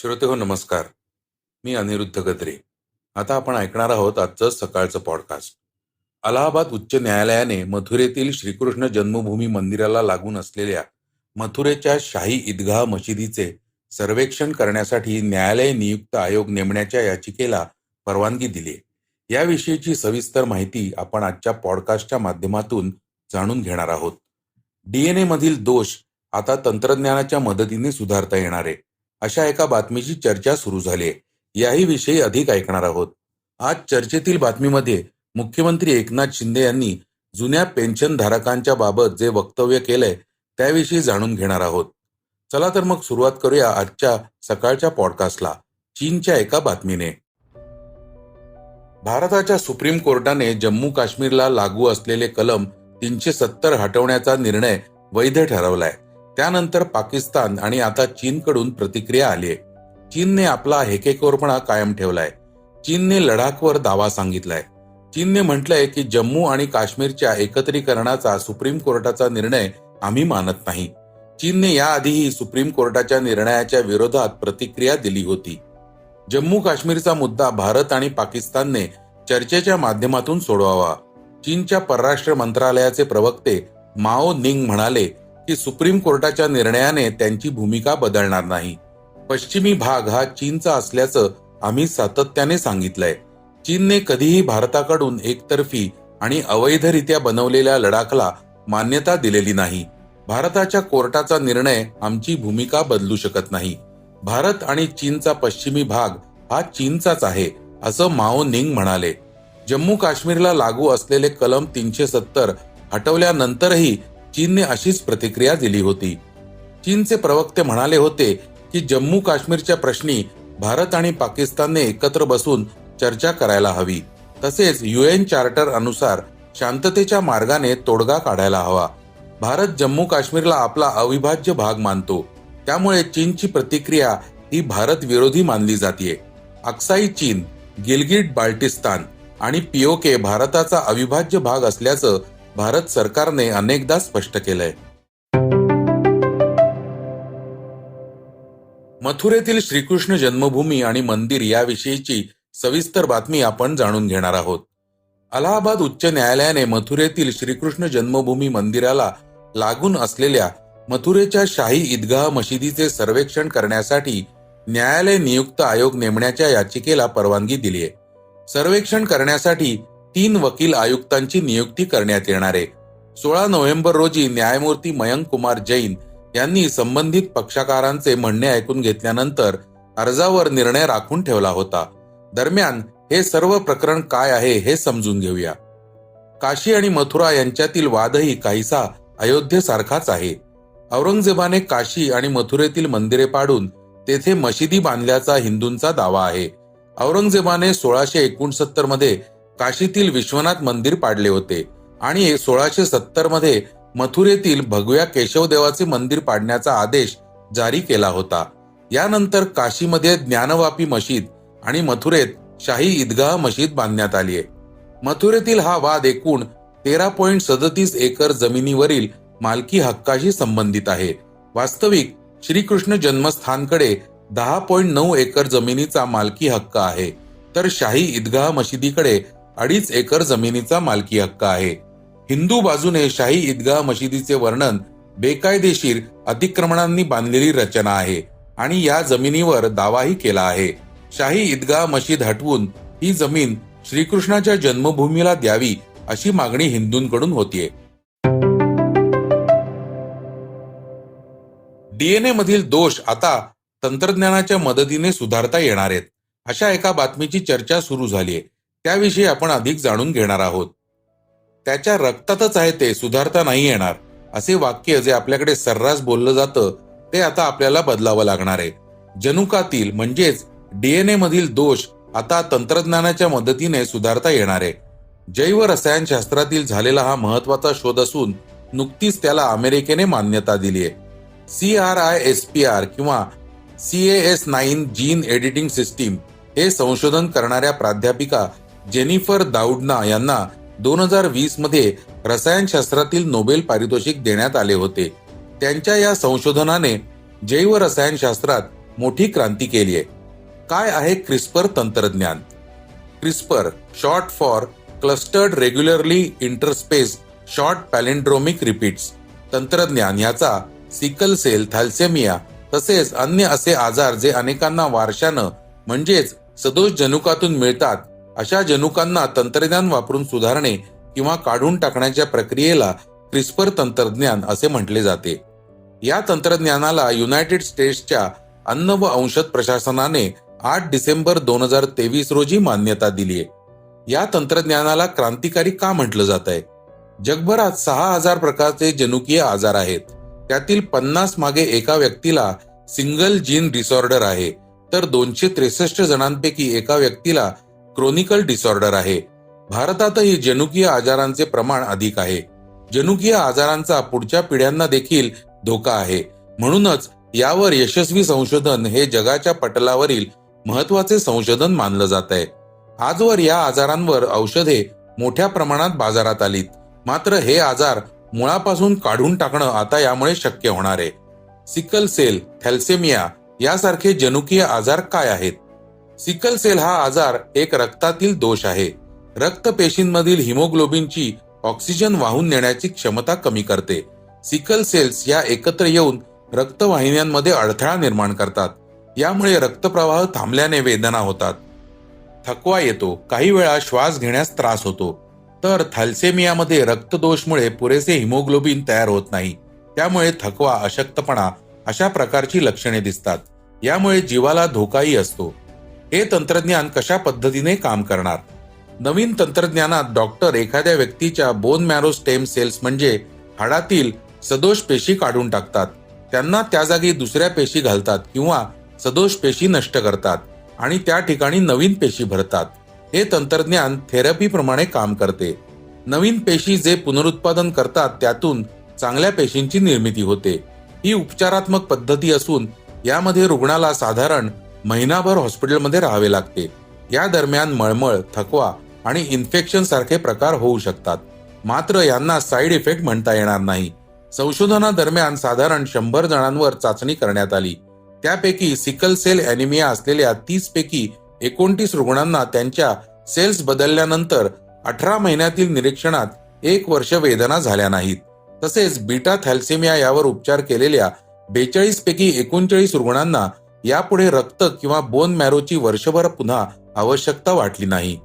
श्रोते हो नमस्कार. मी अनिरुद्ध गद्रे. आता आपण ऐकणार आहोत आजचं सकाळचं पॉडकास्ट अलाहाबाद उच्च न्यायालयाने मथुरेतील श्रीकृष्ण जन्मभूमी मंदिराला लागून असलेल्या मथुरेच्या शाही ईदगाह मशिदीचे सर्वेक्षण करण्यासाठी न्यायालय नियुक्त आयोग नेमण्याच्या याचिकेला परवानगी दिली याविषयीची सविस्तर माहिती आपण आजच्या पॉडकास्टच्या माध्यमातून जाणून घेणार आहोत. डीएनए मधील दोष आता तंत्रज्ञानाच्या मदतीने सुधारता येणार आहे. अशा एका बातमीची चर्चा सुरू झाली आहे. याही विषयी अधिक ऐकणार आहोत. आज चर्चेतील बातमीमध्ये मुख्यमंत्री एकनाथ शिंदे यांनी जुन्या पेन्शन धारकांच्या बाबत जे वक्तव्य केलंय त्याविषयी जाणून घेणार आहोत. चला तर मग सुरुवात करूया आजच्या सकाळच्या पॉडकास्टला चीनच्या एका बातमीने. भारताच्या सुप्रीम कोर्टाने जम्मू काश्मीरला लागू असलेले कलम तीनशे सत्तर हटवण्याचा निर्णय वैध ठरवलाय. त्यानंतर पाकिस्तान आणि आता चीनकडून प्रतिक्रिया आली आहे. चीनने आपला हेकेखोरपणा कायम ठेवलाय. चीनने लडाखवर दावा सांगितलाय. चीनने म्हटलंय की जम्मू आणि काश्मीरच्या एकत्रीकरणाचा सुप्रीम कोर्टाचा निर्णय आम्ही मानत नाही. चीनने याआधीही सुप्रीम कोर्टाच्या निर्णयाच्या विरोधात प्रतिक्रिया दिली होती. जम्मू काश्मीरचा मुद्दा भारत आणि पाकिस्तानने चर्चेच्या माध्यमातून सोडवावा. चीनच्या परराष्ट्र मंत्रालयाचे प्रवक्ते माओ निंग म्हणाले की सुप्रीम कोर्टाच्या निर्णयाने त्यांची भूमिका बदलणार नाही. पश्चिमी भाग हा चीनचा असल्याचं आम्ही सातत्याने सांगितलंय. चीनने कधीही भारताकडून एकतर्फी आणि अवैधरित्या बनवलेल्या लडाखला मान्यता दिलेली नाही. भारताच्या कोर्टाचा निर्णय आमची भूमिका बदलू शकत नाही. भारत आणि चीनचा पश्चिमी भाग हा चीनचाच आहे असं माओ निंग म्हणाले. जम्मू काश्मीरला लागू असलेले कलम तीनशे सत्तर हटवल्यानंतरही चीनने अशीच प्रतिक्रिया दिली होती. चीनचे प्रवक्ते म्हणाले होते की जम्मू काश्मीरच्या प्रश्नी भारत आणि पाकिस्तानने एकत्र बसून चर्चा करायला हवी. तसेच युएन चार्टर अनुसार शांततेच्या मार्गाने तोडगा काढायला हवा. भारत जम्मू काश्मीरला आपला अविभाज्य भाग मानतो. त्यामुळे चीनची प्रतिक्रिया ही भारत विरोधी मानली जाते अक्साई चीन गिलगिट बाल्टिस्तान आणि पीओके भारताचा अविभाज्य भाग असल्याचं भारत सरकारने अनेकदा स्पष्ट केलंय. मथुरेतील श्रीकृष्ण जन्मभूमी आणि मंदिर याविषयीची सविस्तर बातमी आपण जाणून घेणार आहोत. अलाहाबाद उच्च न्यायालयाने मथुरेतील श्रीकृष्ण जन्मभूमी मंदिराला लागून असलेल्या मथुरेच्या शाही ईदगाह मशिदीचे सर्वेक्षण करण्यासाठी न्यायालय नियुक्त आयोग नेमण्याच्या याचिकेला परवानगी दिली आहे सर्वेक्षण करण्यासाठी तीन वकील आयुक्तांची नियुक्ती करण्यात येणार आहे. सोळा नोव्हेंबर रोजी न्यायमूर्ती मयंक कुमार जैन यांनी संबंधित पक्षकारांचे म्हणणे ऐकून घेतल्यानंतर अर्जावर निर्णय राखून ठेवला होता. दरम्यान हे सर्व प्रकरण काय आहे हे समजून घेऊया. काशी आणि मथुरा यांच्यातील वादही काहीसा अयोध्येसारखाच आहे. औरंगजेबाने काशी आणि मथुरेतील मंदिरे पाडून तेथे मशिदी बांधल्याचा हिंदूंचा दावा आहे. औरंगजेबाने सोळाशे एकोणसत्तरमध्ये काशीतील विश्वनाथ मंदिर पाडले होते आणि सोळाशे सत्तरमध्ये मथुरेतील भगव्या केशवदेवाचे मंदिर पाडण्याचा आदेश जारी केला होता. यानंतर काशीमध्ये ज्ञानवापी मशीद आणि मथुरेत शाही ईदगाह मशीद बांधण्यात आली आहे. मथुरेतील हा वाद एकूण तेरा पॉइंट सदतीस एकर जमिनीवरील मालकी हक्काशी संबंधित आहे. वास्तविक श्रीकृष्ण जन्मस्थानकडे दहा पॉइंट नऊ एकर जमिनीचा मालकी हक्क आहे. तर शाही ईदगाह मशिदीकडे अडीच एकर जमिनीचा मालकी हक्क आहे. हिंदू बाजूने शाही ईदगाह मशिदीचे वर्णन बेकायदेशीर अतिक्रमणांनी बांधलेली रचना आहे आणि या जमिनीवर दावाही केला आहे. शाही ईदगाह मशीद हटवून ही जमीन श्रीकृष्णाच्या जन्मभूमीला द्यावी अशी मागणी हिंदूंकडून होतीये. डीएनए मधील दोष आता तंत्रज्ञानाच्या मदतीने सुधारता येणार आहेत. अशा एका बातमीची चर्चा सुरू झाली आहे त्याविषयी आपण अधिक जाणून घेणार आहोत. त्याच्या रक्तातच आहे ते सुधारता नाही येणार. असे वाक्य जे आपल्याकडे सर्रास बोललं जातं ते आता आपल्याला बदलावं लागणार आहे. जनुकातील म्हणजेच डीएनए मधील दोष आता तंत्रज्ञानाच्या मदतीने सुधारता येणार आहे. जैव रसायनशास्त्रातील झालेला हा महत्त्वाचा शोध असून नुकतीच त्याला अमेरिकेने मान्यता दिली आहे. C R I S P R किंवा C A S nine gene editing system हे संशोधन करणाऱ्या प्राध्यापिका जेनिफर दाऊडना यांना दोन हजार वीसमध्ये रसायनशास्त्रातील नोबेल पारितोषिक देण्यात आले होते. त्यांच्या या संशोधनाने जैव रसायनशास्त्रात मोठी क्रांती केली आहे. काय आहे क्रिस्पर तंत्रज्ञान? CRISPR short for clustered regularly interspaced short palindromic repeats. तंत्रज्ञान याचा सिकल सेल थॅल्सेमिया तसेच अन्य असे आजार जे अनेकांना वारशानं म्हणजेच सदोष जनुकातून मिळतात अशा जनुकांना तंत्रज्ञान वापरून सुधारणे किंवा काढून टाकण्याच्या प्रक्रियेला क्रिस्पर तंत्रज्ञान असे म्हटले जाते. या तंत्रज्ञानाला युनायटेड स्टेट्सच्या अन्न व औषध प्रशासनाने आठ डिसेंबर दोन हजार तेवीस रोजी मान्यता दिली आहे. या तंत्रज्ञानाला क्रांतिकारी का म्हटलं जात आहे? जगभरात सहा हजार प्रकारचे जनुकीय आजार आहेत. त्यातील पन्नास मागे एका व्यक्तीला सिंगल जीन डिसऑर्डर आहे. तर दोनशे त्रेसष्ट जणांपैकी एका व्यक्तीला क्रोनिकल डिसऑर्डर आहे. भारतातही जनुकीय आजारांचे प्रमाण अधिक आहे. जनुकीय आजारांचा पुढच्या पिढ्यांना देखील धोका आहे. म्हणूनच यावर यशस्वी संशोधन हे जगाच्या पटलावरील महत्त्वाचे संशोधन मानलं जात आहे. आजवर या आजारांवर औषधे मोठ्या प्रमाणात बाजारात आलीत. मात्र हे आजार मुळापासून काढून टाकणं आता यामुळे शक्य होणार आहे. सिकल सेल थॅल्सेमिया यासारखे जनुकीय आजार काय आहेत? सिकल सेल हा आजार एक रक्तातील दोष आहे. रक्तपेशींमधील हिमोग्लोबिनची ऑक्सिजन वाहून नेण्याची क्षमता कमी करते. सिकल सेल्स या एकत्र येऊन रक्तवाहिन्यांमध्ये अडथळा निर्माण करतात. यामुळे रक्तप्रवाह थांबल्याने वेदना होतात. थकवा येतो. काही वेळा श्वास घेण्यास त्रास होतो. तर थॅल्सेमियामध्ये रक्तदोषमुळे पुरेसे हिमोग्लोबिन तयार होत नाही. त्यामुळे थकवा अशक्तपणा अशा प्रकारची लक्षणे दिसतात. यामुळे जीवाला धोकाही असतो. हे तंत्रज्ञान कशा पद्धतीने काम करणार? नवीन तंत्रज्ञानात डॉक्टर एखाद्या व्यक्तीच्या बोन मॅरो स्टेम सेल्स म्हणजे हाडातील सदोष पेशी काढून टाकतात. त्यांना त्या जागी दुसऱ्या पेशी घालतात किंवा सदोष पेशी नष्ट करतात आणि त्या ठिकाणी नवीन पेशी भरतात. हे तंत्रज्ञान थेरपी प्रमाणे काम करते. नवीन पेशी जे पुनरुत्पादन करतात त्यातून चांगल्या पेशींची निर्मिती होते. ही उपचारात्मक पद्धती असून यामध्ये रुग्णाला साधारण महिनाभर हॉस्पिटलमध्ये राहावे लागते. या दरम्यान मळमळ थकवा आणि इन्फेक्शन सारखे प्रकार होऊ शकतात. मात्र यांना साईड इफेक्ट म्हणता येणार नाही. संशोधनादरम्यान साधारण शंभर जणांवर चाचणी करण्यात आली. त्यापैकी सिकल सेल अॅनिमिया असलेल्या तीस पैकी एकोणतीस रुग्णांना त्यांच्या सेल्स बदलल्यानंतर अठरा महिन्यातील निरीक्षणात एक वर्ष वेदना झाल्या नाहीत. तसेच बीटा थॅल्सेमिया यावर उपचार केलेल्या बेचाळीस पैकी एकोणचाळीस रुग्णांना यापुढे रक्त किंवा बोन मॅरोची वर्षभर पुन्हा आवश्यकता वाटली नाही.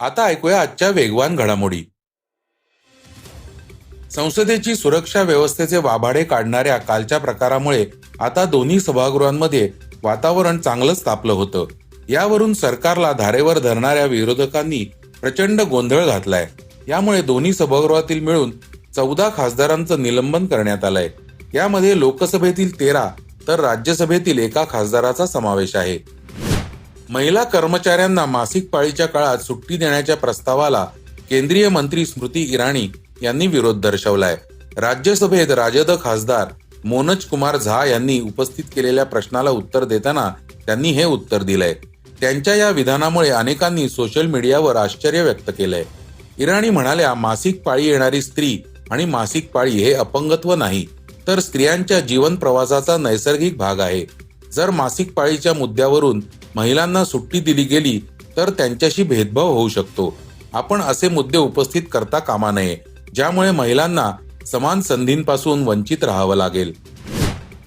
आता ऐकूया आजच्या वेगवान घडामोडी. संसदेची सुरक्षा व्यवस्थेचे वाभाडे काढणाऱ्या कालच्या प्रकारामुळे आता दोन्ही सभागृहांमध्ये वातावरण चांगलंच तापलं होतं. यावरून सरकारला धारेवर धरणाऱ्या विरोधकांनी प्रचंड गोंधळ घातलाय. यामुळे दोन्ही सभागृहातील मिळून चौदा खासदारांचं निलंबन करण्यात आलंय. यामध्ये लोकसभेतील तेरा तर राज्यसभेतील एका खासदाराचा समावेश आहे. महिला कर्मचाऱ्यांना मासिक पाळीच्या काळात सुट्टी देण्याच्या प्रस्तावाला केंद्रीय मंत्री स्मृती इराणी यांनी विरोध दर्शवलाय. राज्यसभेत राजद खासदार मोनज कुमार झा यांनी उपस्थित केलेल्या प्रश्नाला उत्तर देताना त्यांनी हे उत्तर दिलंय. त्यांच्या या विधानामुळे अनेकांनी सोशल मीडियावर आश्चर्य व्यक्त केलंय. इराणी म्हणाल्या मासिक पाळी येणारी स्त्री आणि मासिक पाळी हे अपंगत्व नाही तर स्त्रियांच्या जीवन प्रवासाचा नैसर्गिक भाग आहे. जर मासिक पाळीच्या मुद्द्यावरून महिलांना सुट्टी दिली गेली तर त्यांच्याशी भेदभाव होऊ शकतो. आपण असे मुद्दे उपस्थित करता कामा नये ज्यामुळे महिलांना समान संधींपासून वंचित राहावं लागेल.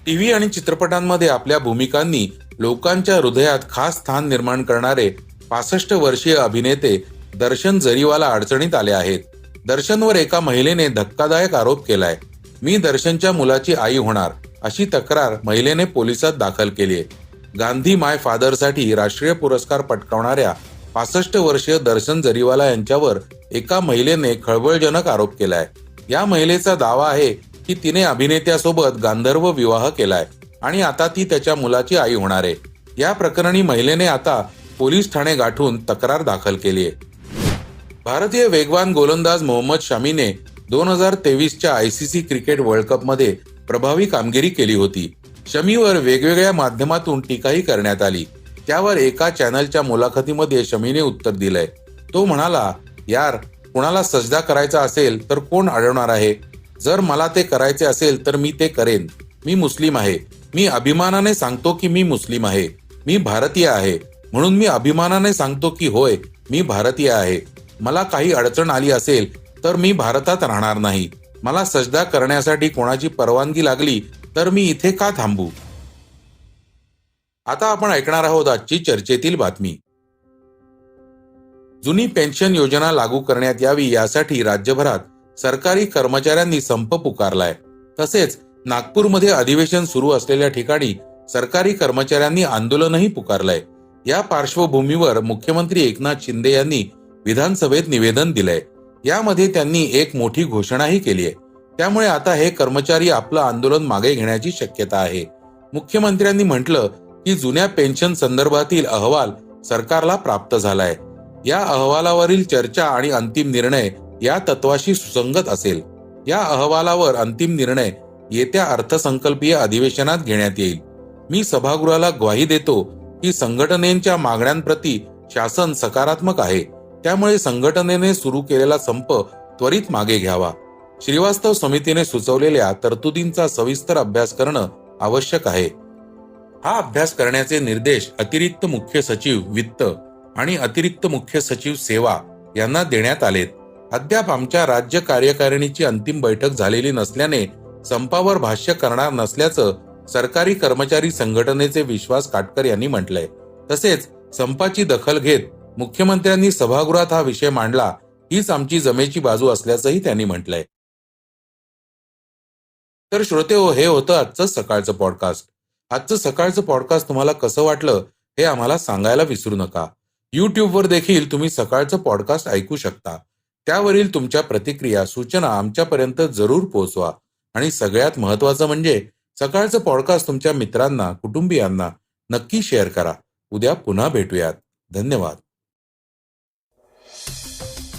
टीव्ही आणि चित्रपटांमध्ये आपल्या भूमिकांनी लोकांच्या हृदयात खास स्थान निर्माण करणारे पासष्ट वर्षीय अभिनेते दर्शन जरीवाला अडचणीत आले आहेत. दर्शनवर एका महिलेने धक्कादायक आरोप केलाय. मी दर्शनच्या मुलाची आई होणार अशी तक्रार महिलेने पोलिसात दाखल केली आहे. गांधी माय फादरसाठी राष्ट्रीय पुरस्कार पटकावणाऱ्या पासष्ट वर्षीय दर्शन जरीवाला यांच्यावर एका महिलेने खळबळजनक आरोप केलाय. या महिलेचा दावा आहे की तिने अभिनेत्यासोबत गांधर्व विवाह केलाय आणि आता ती त्याच्या मुलाची आई होणार आहे. या प्रकरणी महिलेने आता पोलीस ठाणे गाठून तक्रार दाखल केली आहे. भारतीय वेगवान गोलंदाज मोहम्मद शमीने दोन हजार तेवीसच्या आयसीसी क्रिकेट वर्ल्ड कपमध्ये प्रभावी कामगिरी केली होती. शमीवर वेगवेगळ्या माध्यमातून टीकाही करण्यात आली. त्यावर एका चॅनलच्या मुलाखतीमध्ये शमीने उत्तर दिलंय. तो म्हणाला यार कुणाला सजदा करायचा असेल तर कोण अडवणार आहे? जर मला ते करायचे असेल तर मी ते करेन. मी मुस्लिम आहे. मी अभिमानाने सांगतो की मी मुस्लिम आहे. मी भारतीय आहे. म्हणून मी अभिमानाने सांगतो की होय मी भारतीय आहे. मला काही अडचण आली असेल तर मी भारतात राहणार नाही. मला सजदा करण्यासाठी कोणाची परवानगी लागली तर मी इथे का थांबू? आता आपण ऐकणार आहोत आजची चर्चेतील बातमी. जुनी पेन्शन योजना लागू करण्यात यावी यासाठी राज्यभरात सरकारी कर्मचाऱ्यांनी संप पुकारलाय. तसेच नागपूरमध्ये अधिवेशन सुरू असलेल्या ठिकाणी सरकारी कर्मचाऱ्यांनी आंदोलनही पुकारलंय. या पार्श्वभूमीवर मुख्यमंत्री एकनाथ शिंदे यांनी विधानसभेत निवेदन दिलंय. यामध्ये त्यांनी एक मोठी घोषणाही केली आहे. त्यामुळे आता हे कर्मचारी आपलं आंदोलन मागे घेण्याची शक्यता आहे. मुख्यमंत्र्यांनी म्हटलं की जुन्या पेन्शन संदर्भातील अहवाल सरकारला प्राप्त झालाय. या अहवालावरील चर्चा आणि अंतिम निर्णय या तत्वाशी सुसंगत असेल. या अहवालावर अंतिम निर्णय येत्या अर्थसंकल्पीय अधिवेशनात घेण्यात येईल. मी सभागृहाला ग्वाही देतो की संघटनेच्या मागण्यांप्रती शासन सकारात्मक आहे. त्यामुळे संघटनेने सुरू केलेला संप त्वरित मागे घ्यावा. श्रीवास्तव समितीने सुचवलेल्या तरतुदींचा सविस्तर अभ्यास करणं आवश्यक आहे. हा अभ्यास करण्याचे निर्देश अतिरिक्त मुख्य सचिव वित्त आणि अतिरिक्त मुख्य सचिव सेवा यांना देण्यात आलेत. अद्याप आमच्या राज्य कार्यकारिणीची अंतिम बैठक झालेली नसल्याने संपावर भाष्य करणार नसल्याचं सरकारी कर्मचारी संघटनेचे विश्वास काटकर यांनी म्हटलंय. तसेच संपाची दखल घेत मुख्यमंत्र्यांनी सभागृहात हा विषय मांडला हीच आमची जमेची बाजू असल्याचंही त्यांनी म्हटलंय. तर श्रोते हो हे होतं आजचं सकाळचं पॉडकास्ट आजचं सकाळचं पॉडकास्ट तुम्हाला कसं वाटलं हे आम्हाला सांगायला विसरू नका. युट्यूबवर देखील तुम्ही सकाळचं पॉडकास्ट ऐकू शकता. त्यावरील तुमच्या प्रतिक्रिया सूचना आमच्यापर्यंत जरूर पोहोचवा. आणि सगळ्यात महत्वाचं म्हणजे सकाळचं पॉडकास्ट तुमच्या मित्रांना कुटुंबियांना नक्की शेअर करा. उद्या पुन्हा भेटूयात. धन्यवाद.